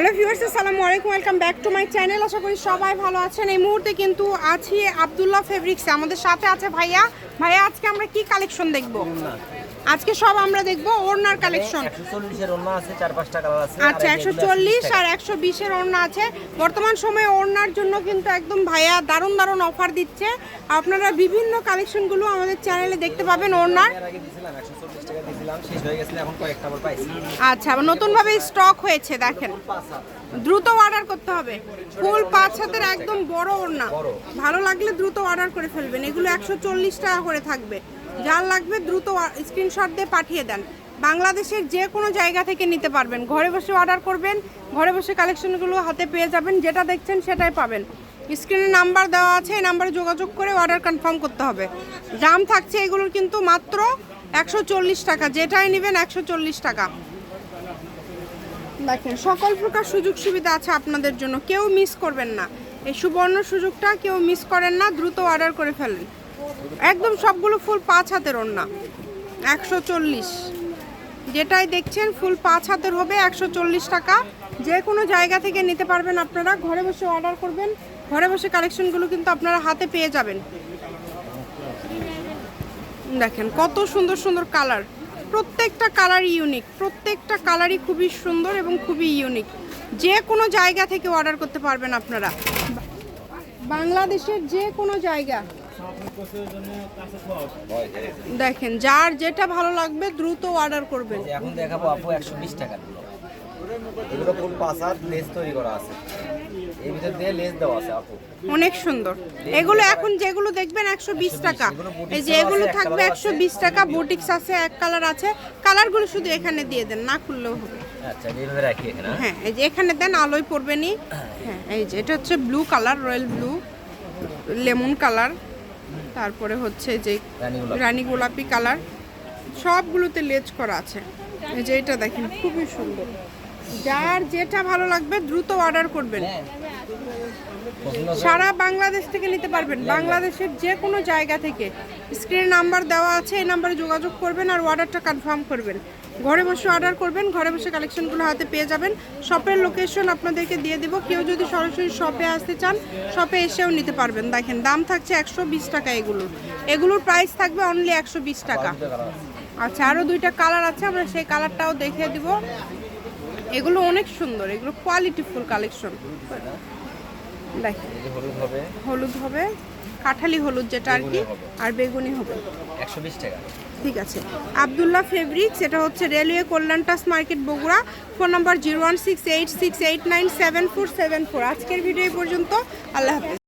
Hello viewers, আসসালামু আলাইকুম, welcome back to my channel. আশা করি সবাই ভালো আছেন। এই মুহূর্তে কিন্তু আছি আব্দুল্লাহ ফেব্রিক্স। আমাদের সাথে আছে ভাইয়া। ভাইয়া, আজকে আমরা কি কালেকশন দেখব? আজকে সব আমরা দেখব ওড়নার কালেকশন। একশো চল্লিশের অন্য আছে চার পাঁচটা কালার আছে আচ্ছা একশো চল্লিশ আর একশো বিশের ওড়না আছে। বর্তমান সময়ে ওড়নার জন্য কিন্তু একদম ভাইয়া দারুণ দারুণ অফার দিচ্ছে। আপনারা বিভিন্ন কালেকশনগুলো আমাদের চ্যানেলে দেখতে পাবেন ওড়নার। এর আগে দিছিলাম একশো চল্লিশ টাকা দিছিলাম শেষ হয়ে গেছিল এখন কয়েকটা আবার পাইছি। আচ্ছা আবার নতুনভাবে স্টক হয়েছে দেখেন। দ্রুত অর্ডার করতে হবে। ফুল পাঁচ হাতের একদম বড় ওড়না। ভালো লাগলে দ্রুত অর্ডার করে ফেলবেন। এগুলো একশো চল্লিশ টাকা করে থাকবে। যার লাগবে দ্রুত স্ক্রিনশট দিয়ে পাঠিয়ে দেন। বাংলাদেশের যে কোনো জায়গা থেকে নিতে পারবেন। ঘরে বসে অর্ডার করবেন, ঘরে বসে কালেকশনগুলো হাতে পেয়ে যাবেন, যেটা দেখছেন সেটাই পাবেন। স্ক্রিনে নাম্বার দেওয়া আছে, এই নাম্বারে যোগাযোগ করে অর্ডার কনফার্ম করতে হবে। দাম থাকছে এগুলোর কিন্তু মাত্র একশো চল্লিশ টাকা, যেটাই নেবেন একশো চল্লিশ টাকা। দেখেন, সকল প্রকার সুযোগ সুবিধা আছে আপনাদের জন্য। কেউ মিস করবেন না। এই সুবর্ণ সুযোগটা কেউ মিস করেন না, দ্রুত অর্ডার করে ফেলেন। একদম সবগুলো ফুল পাঁচ হাতের ওড়না, একশো চল্লিশ। যেটাই দেখছেন, ফুল পাঁচ হাতের হবে, একশো চল্লিশ টাকা। যে কোনো জায়গা থেকে নিতে পারবেন আপনারা। ঘরে বসে অর্ডার করবেন। ঘরে বসে কালেকশনগুলো কিন্তু আপনারা হাতে পেয়ে যাবেন। দেখেন, কত সুন্দর সুন্দর কালার প্রত্যেকটা কালার ইউনিক প্রত্যেকটা কালারই খুবই সুন্দর এবং খুবই ইউনিক যে কোনো জায়গা থেকে অর্ডার করতে পারবেন আপনারা। বাংলাদেশের যে কোনো জায়গা দেখেন যার যেটা ভালো লাগবে দ্রুত অর্ডার করবেন। এখন দেখাবো আপু একশো বিশগুলো এগুলো ফুল পাঁচ লেস তৈরি করা আছে। এর ভিতর দিয়ে লেস দেওয়া আছে আপু। অনেক সুন্দর। এগুলো এখন যেগুলো দেখবেন একশো বিশ টাকা। এই যে এগুলো থাকবে একশো বিশ টাকা বুটিক্স আছে এক কালার আছে। কালারগুলো শুধু এখানে দিয়ে দেন না খুললেও হবে। আচ্ছা এইভাবে রাখি এখানে হ্যাঁ? হ্যাঁ এই যে এখানে দেন আলোয় পড়বে নি হ্যাঁ এই যে এটা হচ্ছে blue colour royal blue lemon colour তারপরে হচ্ছে যে রানী গোলাপি। কালার। সবগুলোতে লেজ করা আছে। এই যে এটা দেখেন খুবই সুন্দর। যার যেটা ভালো লাগবে দ্রুত অর্ডার করবেন। সারা বাংলাদেশ থেকে নিতে পারবেন। বাংলাদেশের যে কোনো জায়গা থেকে। স্ক্রিনে নাম্বার দেওয়া আছে এই নাম্বারে যোগাযোগ করবেন আর অর্ডারটা কনফার্ম করবেন। ঘরে বসে অর্ডার করবেন ঘরে বসে কালেকশনগুলো হাতে পেয়ে যাবেন। শপের লোকেশন আপনাদেরকে দিয়ে দিব। কেউ যদি সরাসরি শপে আসতে চান শপে এসেও নিতে পারবেন। দেখেন দাম থাকছে একশো বিশ টাকা এগুলোর। এগুলোর প্রাইস থাকবে অনলি একশো বিশ টাকা। আচ্ছা আরও দুইটা কালার আছে আমরা সেই কালারটাও দেখিয়ে দিব। এগুলো অনেক সুন্দর এগুলো কোয়ালিটি ফুল কালেকশন দেখেন হলুদ হবে। হলুদ হবে কাঠালি হলুদ যেটা আর কি বেগুনি হবে। আর বেগুনি হবে। একশো বিশ টাকা। ঠিক আছে। আবদুল্লাহ ফেব্রিক সেটা হচ্ছে রেলওয়ে কল্যাণ টাস market Bogura. Phone number zero one six eight six eight nine seven four seven four. আজকের ভিডিও পর্যন্ত। আল্লাহ হাফেজ।